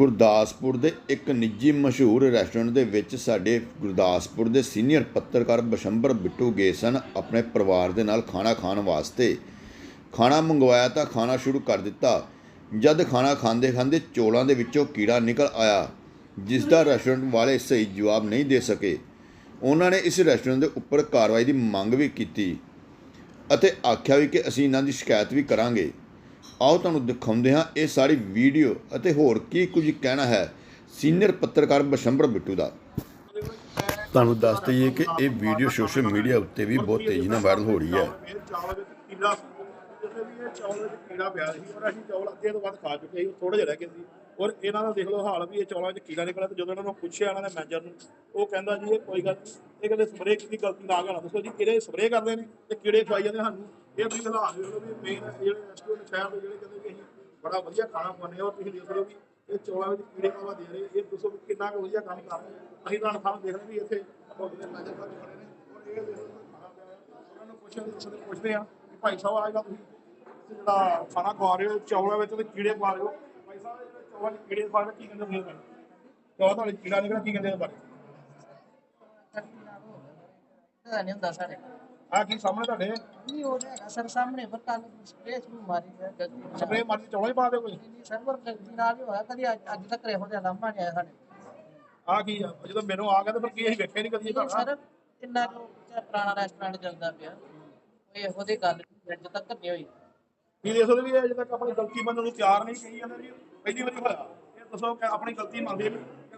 ਗੁਰਦਾਸਪੁਰ ਦੇ ਇੱਕ ਨਿੱਜੀ ਮਸ਼ਹੂਰ ਰੈਸਟੋਰੈਂਟ ਦੇ ਵਿੱਚ ਸਾਡੇ ਗੁਰਦਾਸਪੁਰ ਦੇ ਸੀਨੀਅਰ ਪੱਤਰਕਾਰ ਬਸ਼ੰਬਰ ਬਿੱਟੂ ਗਏ ਸਨ ਆਪਣੇ ਪਰਿਵਾਰ ਦੇ ਨਾਲ ਖਾਣਾ ਖਾਣ ਵਾਸਤੇ। ਖਾਣਾ ਮੰਗਵਾਇਆ ਤਾਂ ਖਾਣਾ ਸ਼ੁਰੂ ਕਰ ਦਿੱਤਾ। ਜਦ ਖਾਣਾ ਖਾਂਦੇ ਖਾਂਦੇ ਚੋਲਾਂ ਦੇ ਵਿੱਚੋਂ ਕੀੜਾ ਨਿਕਲ ਆਇਆ, ਜਿਸ ਦਾ ਰੈਸਟੋਰੈਂਟ ਵਾਲੇ ਸਹੀ ਜਵਾਬ ਨਹੀਂ ਦੇ ਸਕੇ। ਉਹਨਾਂ ਨੇ ਇਸ ਰੈਸਟੋਰੈਂਟ ਦੇ ਉੱਪਰ ਕਾਰਵਾਈ ਦੀ ਮੰਗ ਵੀ ਕੀਤੀ ਅਤੇ ਆਖਿਆ ਵੀ ਕਿ ਅਸੀਂ ਇਹਨਾਂ ਦੀ ਸ਼ਿਕਾਇਤ ਵੀ ਕਰਾਂਗੇ। ਆਓ ਤੁਹਾਨੂੰ ਦਿਖਾਉਂਦੇ ਹਾਂ ਇਹ ਸਾਰੀ ਵੀਡੀਓ ਅਤੇ ਹੋਰ ਕੀ ਕੁਝ ਕਹਿਣਾ ਹੈ ਸੀਨੀਅਰ ਪੱਤਰਕਾਰ ਬਸ਼ੰਬਰ ਬਿੱਟੂ ਦਾ। ਤੁਹਾਨੂੰ ਦੱਸ ਦਈਏ ਕਿ ਇਹ ਵੀਡੀਓ ਸੋਸ਼ਲ ਮੀਡੀਆ ਉੱਤੇ ਵੀ ਬਹੁਤ ਤੇਜ਼ੀ ਨਾਲ ਵਾਇਰਲ ਹੋ ਰਹੀ ਹੈ। ਇਹ ਚਾਵਲ ਵਿੱਚ ਕੀੜਾ ਜਿਵੇਂ ਵੀ ਇਹ ਚਾਵਲ ਵਿੱਚ ਕੀੜਾ ਪਿਆ ਸੀ ਔਰ ਅਸੀਂ ਚੌਲ ਅੱਧੇ ਤੋਂ ਵੱਧ ਖਾ ਚੁੱਕੇ ਸੀ ਥੋੜੇ ਜਿਹੇ ਰਹਿ ਗਏ ਸੀ ਔਰ ਇਹਨਾਂ ਦਾ ਦੇਖ ਲਓ ਹਾਲ ਵੀ ਇਹ ਚੌਲਾਂ 'ਚ ਕੀੜਾ ਨਿਕਲਿਆ ਤੇ ਜਦੋਂ ਇਹਨਾਂ ਨੂੰ ਪੁੱਛਿਆ ਇਹਨਾਂ ਦੇ ਮੈਨੇਜਰ ਨੂੰ ਉਹ ਕਹਿੰਦਾ ਜੀ ਇਹ ਕੋਈ ਗੱਲ ਨਹੀਂ ਇਹ ਕਹਿੰਦੇ ਸਪਰੇਅ ਕੀਤੀ ਗਲਤੀ ਨਾ ਕਰਾਂ ਦੱਸੋ ਜੀ ਕਿਹੜੇ ਸਪਰੇਅ ਕਰਦੇ ਨੇ ਤੇ ਕੀੜੇ ਖਵਾਈ ਜਾਂਦੇ ਸਾਨੂੰ। ਇਹ ਤੁਸੀਂ ਹਾਲਾਤ ਦੇਖ ਲਓ ਵੀ ਮੇਨ ਜਿਹੜੇ ਰੈਸਟੋਰੈਂਟ ਸ਼ਹਿਰ ਦੇ ਜਿਹੜੇ ਕਹਿੰਦੇ ਵੀ ਅਸੀਂ ਬੜਾ ਵਧੀਆ ਖਾਣਾ ਖਵਾਉਂਦੇ ਹਾਂ ਤੁਸੀਂ ਦੇਖ ਲਓ ਵੀ ਇਹ ਚੌਲਾਂ ਵਿੱਚ ਕੀੜੇ ਕਾਵਾ ਦੇ ਰਹੇ, ਇਹ ਦੱਸੋ ਕਿੰਨਾ ਕੁ ਵਧੀਆ ਕੰਮ ਕਰ ਰਹੇ ਅਸੀਂ ਤੁਹਾਨੂੰ ਸਾਹਮਣੇ ਦੇਖ ਰਹੇ ਵੀ ਇੱਥੇ ਹੋਟਲ ਸਾਹਿਬ ਖੜੇ ਨੇ, ਔਰ ਇਹ ਦੇਖੋ ਖਾਣਾ ਉਹਨਾਂ ਨੂੰ ਪੁੱਛਿਆ ਪੁੱਛਦੇ ਆ ਕਿ ਭਾਈ ਸਾਹਿਬ ਅੱਜ ਦਾ ਤੁਸੀਂ ਜਿਹੜਾ ਖਾਣਾ ਖਵਾ ਰਹੇ ਹੋ, ਚੌਲਾਂ ਵਿੱਚ ਤੇ ਕੀੜੇ ਪਾ ਰਹੇ ਹੋ, ਭਾਈ ਸਾਹਿਬ, ਇਹ ਚੌਲਾਂ 'ਚ ਕੀੜੇ ਪਾ ਰਹੇ ਕੀ ਕਹਿੰਦੇ ਨੇ ਚੌਲਾਂ ਤੁਹਾਡੇ ਕੀੜਾ ਨਿਕਲਿਆ, ਕੀ ਕਹਿੰਦੇ ਨੇ ਬਾਰੇ ਪਤਾ ਨਹੀਂ ਹੁੰਦਾ ਸਾਡੇ ਆ ਕੀ ਸਾਹਮਣੇ ਤੁਹਾਡੇ? ਨਹੀਂ ਹੋ ਰਿਹਾ ਸਰ ਸਾਹਮਣੇ ਪਰ ਕੱਲ ਸਪਰੇਅ ਨੂੰ ਮਾਰੀ ਹੈ ਗਲਤੀ ਨਾਲ। ਸਪਰੇ ਮਾਰੀ ਚੌਲਾਂ 'ਚ ਪਾ ਦਿਓ ਕੋਈ? ਨਹੀਂ ਸਰ ਪਰ ਗਲਤੀ ਨਾਲ ਹੀ ਹੋਇਆ ਕਦੀ ਅੱਜ ਤੱਕ ਇਹੋ ਜਿਹਾ ਲਾਂਭਾ ਨਹੀਂ ਆਇਆ ਸਾਡੇ ਆ ਕੀ ਆ? ਜਦੋਂ ਮੈਨੂੰ ਆ ਗਿਆ ਤਾਂ ਫਿਰ ਕੀ ਅਸੀਂ ਵੇਖਿਆ ਨਹੀਂ ਕਦੀ ਸਰ ਇੰਨਾ ਕੁ ਉੱਚਾ ਪੁਰਾਣਾ ਰੈਸਟੋਰੈਂਟ ਚੱਲਦਾ ਪਿਆ ਕੋਈ ਇਹੋ ਜਿਹੀ ਗੱਲ ਅੱਜ ਤੱਕ ਨਹੀਂ ਹੋਈ। ਕੀ ਦੇਖੋ ਵੀ ਇਹ ਅਜੇ ਤੱਕ ਆਪਣੀ ਗਲਤੀ ਮੰਨਣ ਨੂੰ ਤਿਆਰ ਨਹੀਂ ਕਹੀ ਜਾਂਦੇ ਜੀ ਪਹਿਲੀ ਵਾਰੀ ਹੋਇਆ। ਇਹ ਦੱਸੋ ਕਿ ਆਪਣੀ ਗਲਤੀ ਮੰਨਦੇ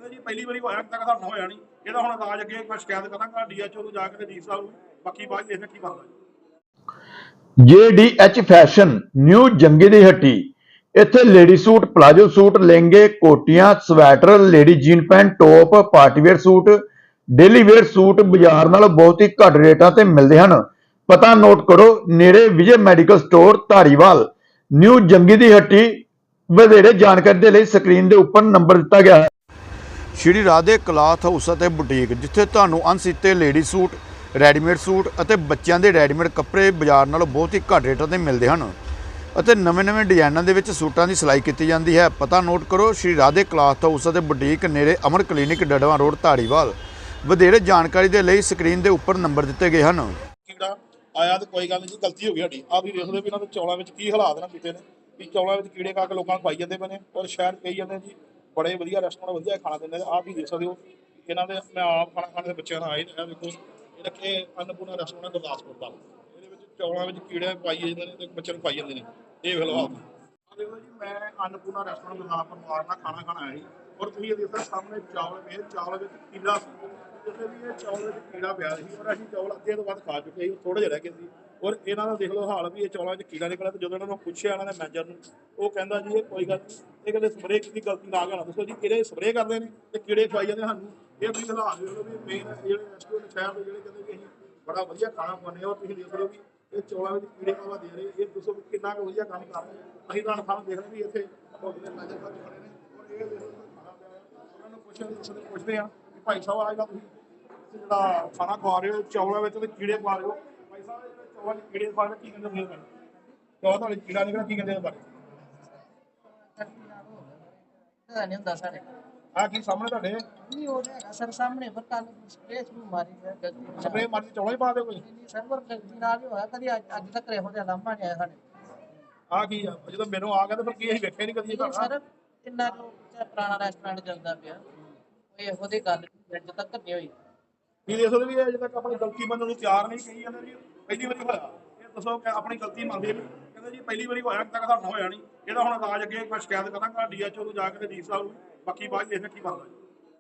ਕਹਿੰਦੇ ਜੀ, ਪਹਿਲੀ ਵਾਰੀ ਹੋਇਆ ਤੱਕ ਤੁਹਾਡਾ ਹੋਇਆ ਨਹੀਂ। ਇਹਦਾ ਹੁਣ ਰਾਜ ਅੱਗੇ ਮੈਂ ਸ਼ਿਕਾਇਤ ਕਰਾਂਗਾ, ਡੀਐਚਓ ਨੂੰ ਜਾ ਕੇ ਤੇ ਸਾਹਿਬ ਨੂੰ। ਬਾਕੀ ਬਾਅਦ ਦੇਖਦੇ ਕੀ ਬਣਦਾ ਜੀ। ਫੈਸ਼ਨ, ਨਿਊ ਜੰਗੇ ਦੀ ਹੱਟੀ। ਇੱਥੇ ਲੇਡੀ ਸੂਟ, ਪਲਾਜੋ ਸੂਟ, ਲਹਿੰਗੇ, ਕੋਟੀਆਂ, sweater, lady jean pant, top party wear suit, daily wear suit ਬਾਜ਼ਾਰ ਨਾਲੋਂ ਬਹੁਤ ਹੀ ਘੱਟ ਰੇਟਾਂ ਤੇ ਮਿਲਦੇ ਹਨ। ਪਤਾ ਨੋਟ ਕਰੋ, ਨੇੜੇ Vijay medical store, Dhariwal. New Jangi ਦੀ ਹੱਟੀ ਵਧੇਰੇ ਜਾਣਕਾਰੀ ਦੇ ਲਈ ਸਕਰੀਨ ਦੇ ਉੱਪਰ ਨੰਬਰ ਦਿੱਤਾ ਗਿਆ ਹੈ। ਸ਼੍ਰੀ ਰਾਧੇ ਕਲਾਥ ਹਾਊਸ ਅਤੇ ਬੁਟੀਕ, ਜਿੱਥੇ ਤੁਹਾਨੂੰ ਅਣਸੀਤੇ ਲੇਡੀ ਸੂਟ, ਰੈਡੀਮੇਡ ਸੂਟ ਅਤੇ ਬੱਚਿਆਂ ਦੇ ਰੈਡੀਮੇਡ ਕੱਪੜੇ ਬਾਜ਼ਾਰ ਨਾਲੋਂ ਬਹੁਤ ਹੀ ਘੱਟ ਰੇਟਾਂ ਤੇ ਮਿਲਦੇ ਹਨ। ਅਤੇ ਨਵੇਂ-ਨਵੇਂ ਡਿਜ਼ਾਈਨਾਂ ਦੇ ਵਿੱਚ ਸੂਟਾਂ ਦੀ ਸਿਲਾਈ ਕੀਤੀ ਜਾਂਦੀ ਹੈ। ਪਤਾ ਨੋਟ ਕਰੋ, ਸ਼੍ਰੀ ਰਾਧੇ ਕਲਾਥ ਹਾਊਸ ਅਤੇ ਬੁਟੀਕ ਨੇੜੇ ਅਮਰ ਕਲੀਨਿਕ ਡੜਵਾ ਰੋਡ, ਧਾਰੀਵਾਲ। ਵਧੇਰੇ ਜਾਣਕਾਰੀ ਦੇ ਲਈ ਸਕਰੀਨ ਦੇ ਉੱਪਰ ਨੰਬਰ ਦਿੱਤੇ ਗਏ ਹਨ। ਕੀੜਾ ਆਇਆ ਤੇ ਕੋਈ ਗੱਲ ਨਹੀਂ ਗਲਤੀ ਹੋ ਗਈ ਸਾਡੀ। ਆ ਵੀ ਦੇਖਦੇ ਵੀ ਇਹਨਾਂ ਦੇ ਚੌਲਾਂ ਵਿੱਚ ਕੀ ਹਾਲਾਤ ਨੇ ਕੀਤੇ ਨੇ, ਵੀ ਚੌਲਾਂ ਵਿੱਚ ਕੀੜੇ ਕਾ ਲੋਕਾਂ ਨੂੰ ਪਾਈ ਜਾਂਦੇ ਪਏ ਨੇ ਔਰ ਸ਼ਹਿਰ ਕਹੀ ਜਾਂਦੇ ਜੀ ਬੜੇ ਵਧੀਆ ਰੈਸਟੋਰੈਂਟ ਵਧੀਆ ਖਾਣਾ ਦਿੰਦੇ ਨੇ। ਆਪ ਵੀ ਦੇਖ ਸਕਦੇ ਹੋ, ਇਹਨਾਂ ਦੇ ਮੈਂ ਆਪ ਖਾਣਾ ਖਾਣ ਦੇ ਬੱਚਿਆਂ ਨਾਲ ਆਏ ਨੇ। ਇਹ ਦੇਖੋ, ਇਹ ਰੱਖੇ ਅੰਨਪੂਰਨਾ ਰੈਸਟੋਰੈਂਟ ਗੁਰਦਾਸਪੁਰ ਦਾ। ਇਹਦੇ ਵਿੱਚ ਚੌਲਾਂ ਵਿੱਚ ਕੀੜੇ ਪਾਈ ਜਾਂਦੇ ਨੇ ਤੇ ਬੱਚਿਆਂ ਨੂੰ ਪਾਈ ਜਾਂਦੇ ਨੇ। ਇਹ ਵੇਖ ਲਓ ਆਪ। ਦੇਖੋ ਜੀ, ਮੈਂ ਅੰਨਪੂਰਨਾ ਰੈਸਟੋਰੈਂਟ ਗੁਰਦਾਸਪੁਰ ਪਰਿਵਾਰ ਨਾਲ ਖਾਣਾ ਖਾਣਾ ਆਇਆ ਸੀ ਔਰ ਤੁਸੀਂ ਇਹ ਦੇਖੋ ਸਾਹਮਣੇ ਚਾਵਲ ਪਏ ਚਾਵਲ ਵਿੱਚ ਕੀੜਾ ਸੀ। ਜਿਵੇਂ ਵੀ ਇਹ ਚੌਲ ਵਿੱਚ ਕੀੜਾ ਪਿਆ ਸੀ, ਔਰ ਅਸੀਂ ਚਾਵਲ ਅੱਧੇ ਤੋਂ ਵੱਧ ਖਾ ਚੁੱਕੇ ਸੀ। ਥੋੜੇ ਜਿਹੇ ਰਹਿ ਗਏ ਸੀ। ਔਰ ਇਹਨਾਂ ਦਾ ਦੇਖ ਲਓ ਹਾਲ ਵੀ ਇਹ ਚੌਲਾਂ 'ਚ ਕੀੜਾ ਨਿਕਲਿਆ ਤੇ ਜਦੋਂ ਇਹਨਾਂ ਨੂੰ ਪੁੱਛਿਆ ਇਹਨਾਂ ਦੇ ਮੈਨੇਜਰ ਨੂੰ, ਉਹ ਕਹਿੰਦਾ ਜੀ, ਇਹ ਕੋਈ ਗੱਲ ਨਹੀਂ। ਇਹ ਕਹਿੰਦੇ ਸਪਰੇਅ ਕੀਤੀ, ਗਲਤੀ ਨਾ ਕਰਾਂ ਦੱਸੋ ਜੀ, ਕਿਹੜੇ ਸਪਰੇਅ ਕਰਦੇ ਨੇ ਤੇ ਕੀੜੇ ਖਵਾਈ ਜਾਂਦੇ ਸਾਨੂੰ? ਇਹ ਤੁਸੀਂ ਹਾਲਾਤ ਦੇਖ ਲਓ ਵੀ ਮੇਨ ਜਿਹੜੇ ਰੈਸਟੋਰੈਂਟ ਸ਼ਹਿਰ ਦੇ ਜਿਹੜੇ ਕਹਿੰਦੇ ਵੀ ਅਸੀਂ ਬੜਾ ਵਧੀਆ ਖਾਣਾ ਖਵਾਉਂਦੇ ਹਾਂ ਔਰ ਤੁਸੀਂ ਦੇਖ ਲਓ ਵੀ ਇਹ ਚੌਲਾਂ ਵਿੱਚ ਕੀੜੇ ਕਾਵਾ ਦੇ ਰਹੇ। ਇਹ ਦੱਸੋ ਵੀ ਕਿੰਨਾ ਕੁ ਵਧੀਆ ਕੰਮ ਕਰ ਰਹੇ ਅਸੀਂ ਤੁਹਾਨੂੰ ਖਾਣ ਦੇਖ ਰਹੇ ਵੀ ਇੱਥੇ ਹੋਟਲ ਦੇ ਮੈਨੇਜਰ ਸਾਹਿਬ ਖੜੇ ਨੇ। ਔਰ ਇਹ ਦੇਖੋ ਖਾਣਾ ਪਿਆ ਉਹਨਾਂ ਨੂੰ ਪੁੱਛਿਆ ਪੁੱਛਦੇ ਆ ਕਿ ਭਾਈ ਸਾਹਿਬ ਅੱਜ ਦਾ ਤੁਸੀਂ ਤੁਸੀਂ ਜਿਹੜਾ ਖਾਣਾ ਖਵਾ ਰਹੇ ਹੋ, ਚੌਲਾਂ ਵਿੱਚ ਤੇ ਕੀੜੇ ਪਾ ਰਹੇ ਹੋ, ਭਾਈ ਸਾਹਿਬ ਕੀੜੇ ਰਹੇ ਕੀ ਕਹਿੰਦੇ ਨੇ ਭਾਈ? ਚੌਲਾਂ ਤੁਹਾਡੇ ਕੀੜਾ ਨਿਕਲਿਆ ਕੀ ਕਹਿੰਦੇ ਨੇ ਬਾਰੇ ਗਲਤੀ ਨਾਲ ਹੋ ਗਿਆ ਪਤਾ ਨਹੀਂ ਹੁੰਦਾ ਸਾਡੇ ਆ ਕੀ ਸਾਹਮਣੇ ਤੁਹਾਡੇ? ਨਹੀਂ ਹੋ ਰਿਹਾ ਸਰ ਸਾਹਮਣੇ ਪਰ ਕੱਲ ਸਪਰੇਅ ਨੂੰ ਮਾਰੀ ਹੈ ਗਲਤੀ ਨਾਲ। ਸਪਰੇ ਮਾਰੀ ਚੌਲਾਂ 'ਚ ਪਾ ਦਿਓ ਕੋਈ? ਨਹੀਂ ਸਰ ਪਰ ਗਲਤੀ ਨਾਲ ਹੀ ਹੋਇਆ ਕਦੀ ਅੱਜ ਅੱਜ ਤੱਕ ਇਹੋ ਜਿਹਾ ਲਾਂਭਾ ਨਹੀਂ ਆਇਆ ਸਾਡੇ। ਆ ਕੀ ਆ? ਜਦੋਂ ਮੈਨੂੰ ਆ ਗਿਆ ਤਾਂ ਫਿਰ ਕੀ ਅਸੀਂ ਵੇਖਿਆ ਨਹੀਂ ਕਦੀ ਇਹ ਨਹੀਂ ਘਟਨਾ ਸਰ ਇੰਨਾ ਕੁ ਉੱਚਾ ਪੁਰਾਣਾ ਰੈਸਟੋਰੈਂਟ ਚੱਲਦਾ ਪਿਆ ਇਹੋ ਜਿਹੀ ਗੱਲ ਅੱਜ ਤੱਕ ਨਹੀਂ ਹੋਈ। ਕੀ ਦੇਖੋ ਵੀ ਅਜੇ ਤੱਕ ਆਪਣੀ ਗਲਤੀ ਮੰਨਣ ਨੂੰ ਤਿਆਰ ਨਹੀਂ ਕਹੀ ਜਾਂਦੇ ਜੀ, ਪਹਿਲੀ ਵਾਰੀ ਹੋਇਆ। ਇਹ ਦੱਸੋ ਕਿ ਆਪਣੀ ਗਲਤੀ ਮੰਨਦੇ ਨਹੀਂ। ਕਹਿੰਦੇ ਜੀ, ਪਹਿਲੀ ਵਾਰੀ ਹੋਇਆ, ਤੱਕ ਤੁਹਾਡਾ ਹੋਇਆ ਨਹੀਂ। ਇਹਦਾ ਹੁਣ ਰਾਜ ਅੱਗੇ ਮੈਂ ਸ਼ਿਕਾਇਤ ਕਰਾਂਗਾ, ਡੀਐਚਓ ਨੂੰ ਜਾ ਕੇ ਤੇ ਸਾਹਿਬ ਨੂੰ, ਬਾਕੀ ਬਾਅਦ 'ਚ ਦੇਖਦੇ ਕੀ ਬਣਦਾ ਜੀ।